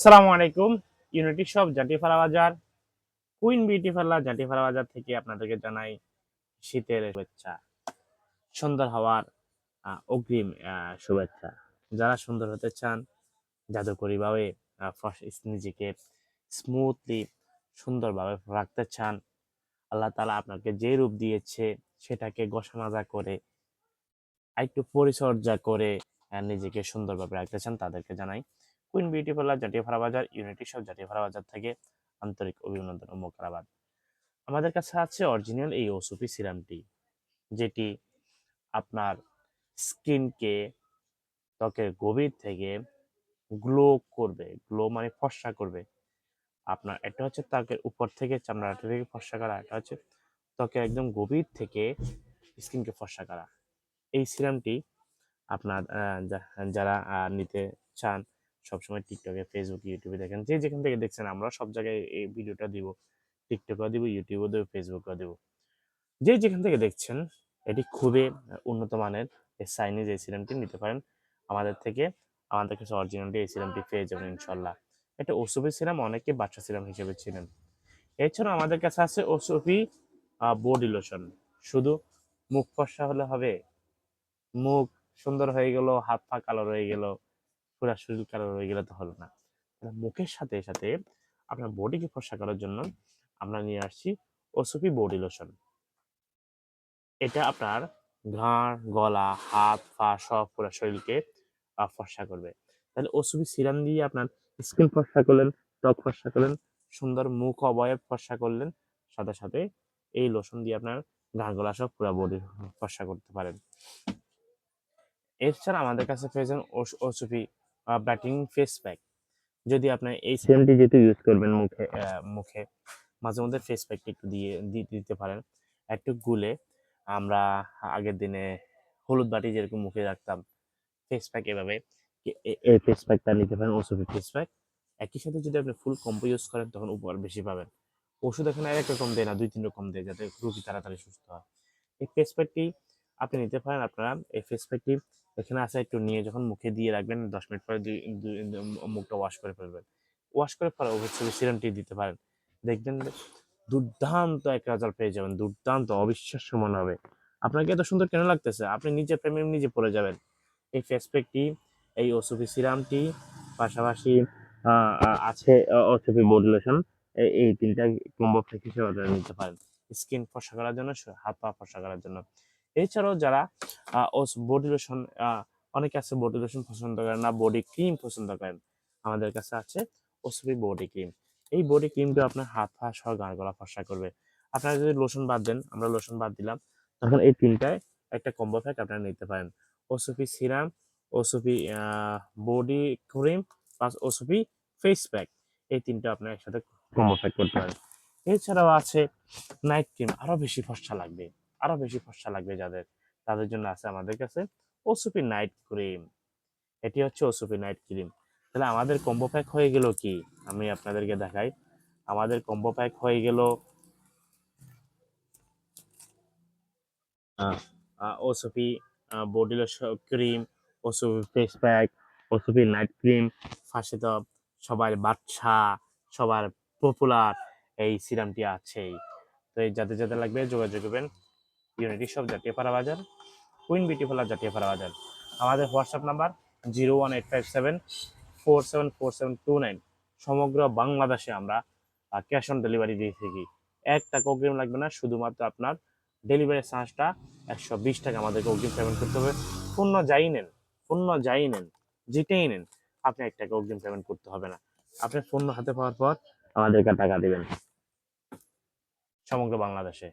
আসসালামু আলাইকুম। Unity shop জাটিফালা বাজার কুইন বিউটি পার্লার জাটিফালা বাজার থেকে আপনাদেরকে জানাই শীতের শুভেচ্ছা, সুন্দর হওয়ার অগ্রিম শুভেচ্ছা। যারা সুন্দর হতে চান জাদুকরিভাবে নিজেকে স্মুথলি সুন্দরভাবে রাখতে চান, আল্লাহ তালা আপনাকে যে রূপ দিয়েছে, সেটাকে গোসা মাজা করে একটু পরিচর্যা করে নিজেকে সুন্দরভাবে রাখতে চান, তাদেরকে জানাই কুইন বিউটি পার্লার জাতীয়পাড়া বাজার ইউনিটি শপ জাতীয়পাড়া বাজার থেকে আন্তরিক অভিনন্দন ও মোকারাবাদ আমাদের কাছে আছে অরিজিনাল এই ওসুপি সিরামটি যেটি আপনার স্কিনকে ত্বকের গভীর থেকে গ্লো করবে গ্লো মানে ফর্সা করবে। আপনার একটা হচ্ছে ত্বকের উপর থেকে চামড়াটা থেকে ফর্সা করা, একটা হচ্ছে ত্বকের একদম গভীর থেকে স্কিনকে ফর্সা করা। এই সিরামটি আপনার যারা নিতে চান সবসময় টিকটকে ফেসবুক ইউটিউবে দেখেন, যে যেখান থেকে দেখছেন আমরা সব জায়গায় এই ভিডিওটা দিব টিকটকেও দিব ইউটিউবেও দেবো ফেসবুকেও দেবো। যে যেখান থেকে দেখছেন, এটি খুবই উন্নত মানের এই চাইনিজ এই সিরামটি নিতে পারেন। আমাদের থেকে, আমাদের কাছে অরিজিনালটি এই সিরামটি পেয়ে যাবেন, ইনশাল্লাহ। এটা ওসুফি সিরাম অনেকে বাচ্চা সিরাম হিসেবে ছিলেন এছাড়াও আমাদের কাছে আছে ওসুফি বডি লোশন শুধু মুখ ফর্সা হলে হবে। মুখ সুন্দর হয়ে গেল, হাত পা কালো রয়ে গেল। পুরা শরীর কালো রয়ে গেলে তো হলো না। মুখের সাথে সাথে আপনার বডিকে ফর্সা করার জন্য আমরা নিয়ে আসছি ওসুফি বডি লোশন। এটা আপনার ঘাড়, গলা, হাত, পা সব পুরো শরীরকে ফর্সা করবে। তাহলে ওসুফি সিরাম দিয়ে আপনার স্কিন ফর্সা করলেন, ত্বক ফর্সা করলেন, সুন্দর মুখ অবয়ব ফর্সা করলেন, সাথে সাথে এই লোশন দিয়ে আপনার ঘাড়, গলা সব পুরো বডি ফর্সা করতে পারেন। এছাড়া আমাদের কাছে পেয়েছেন ওস- ওসুফি ব্যাটিং ফেস প্যাক যদি আপনি এই সিরামটি যেহেতু ইউজ করবেন মুখে। মুখে মাঝে মধ্যে ফেস প্যাকটি একটু দিয়ে দিতে পারেন। একটু গুলে আমরা আগের দিনে হলুদ বাটি যেরকম মুখে রাখতাম ফেস প্যাক এভাবে এই ফেস প্যাকটা নিতে পারেন ওসুফি ফেস প্যাক একই সাথে যদি আপনি ফুল কম্বো ইউজ করেন তখন উপকার বেশি পাবেন। ওষুধ এখানে এক রকম দেয় না দুই তিন রকম দেয় যাতে রোগী তাড়াতাড়ি সুস্থ হয়। এই ফেস প্যাকটি আপনি নিতে পারেন আপনারা এই ফেস প্যাকটি এখানে আছে একটু নিয়ে যখন মুখে দিয়ে রাখবেন, দশ মিনিট পরে মুখটা ওয়াশ করে ফেলবেন। ওয়াশ করে পরে অবশ্যই সিরামটি দিতে পারেন। দেখবেন দুর্দান্ত এক রেজাল্ট পেয়ে যাবেন, দুর্দান্ত, অবিশ্বাস্য মনে হবে। আপনাকে এত সুন্দর কেন লাগতেছে? আপনি নিজে প্রেমে নিজে পড়ে যাবেন। এই ফেস প্যাকটি এই ওসুফি সিরামটি পাশাপাশি আছে ওসুফি বডি লোশন এই তিনটা কম্বো প্যাক হিসেবে নিতে পারেন। স্কিন ফর্সা করার জন্য, হাত পা ফর্সা করার জন্য। এছাড়াও যারা ওস বডি লোশন অনেকে আছে বডি লোশন পছন্দ করেন না বডি ক্রিম পছন্দ করেন, আমাদের কাছে আছে ওসবি বডি ক্রিম এই বডি ক্রিমটা আপনার হাত পা সহ গাড় গলা ফর্সা করবে। আপনারা যদি লোশন বাদ দেন, আমরা লোশন বাদ দিলাম, তখন এই তিনটায় একটা কম্বো প্যাক আপনারা নিতে পারেন। ওসুফি সিরাম ওসুফি বডি ক্রিম প্লাস ওসুফি ফেস প্যাক এই তিনটা আপনার একসাথে কম্বো প্যাক করতে পারেন। এছাড়াও আছে নাইট ক্রিম আরও বেশি ফর্সা লাগবে। আরও বেশি ফর্সা লাগবে যাদের, তাদের জন্য আছে আমাদের কাছে ওসুপি নাইট ক্রিম। এটি হচ্ছে ওসুপি নাইট ক্রিম। তাহলে আমাদের কম্বো প্যাক হয়ে গেল কি? আমি আপনাদেরকে দেখাই। আমাদের কম্বো প্যাক হয়ে গেল ওসুপি বডি লোশন ক্রিম, ওসুপি ফেস প্যাক, ওসুপি নাইট ক্রিম ফার্স্টে তো সবার বাচ্চা, সবার পপুলার এই সিরামটি আছেই। তো এই যাদের যাদের লাগবে যোগাযোগ করবেন। ইউনিটি সব জাতীয় পাড়া বাজার কুইন বিউটি পার্লার জাতীয় পাড়া বাজার। আমাদের WhatsApp number zero one eight five seven four seven four seven two nine সমগ্র বাংলাদেশে আমরা ক্যাশ অন ডেলিভারি দিয়ে থাকি। এক টাকা অগ্রিম লাগবে না, শুধুমাত্র আপনার ডেলিভারি চার্জটা একশো বিশ টাকা আমাদেরকে অগ্রিম পেমেন্ট করতে হবে। পণ্য যাই নেন পণ্য যাই নেন যেটাই নেন, আপনি এক টাকা অগ্রিম পেমেন্ট করতে হবে না। আপনি পণ্য হাতে পাওয়ার পর আমাদেরকে টাকা দেবেন। সমগ্র বাংলাদেশে।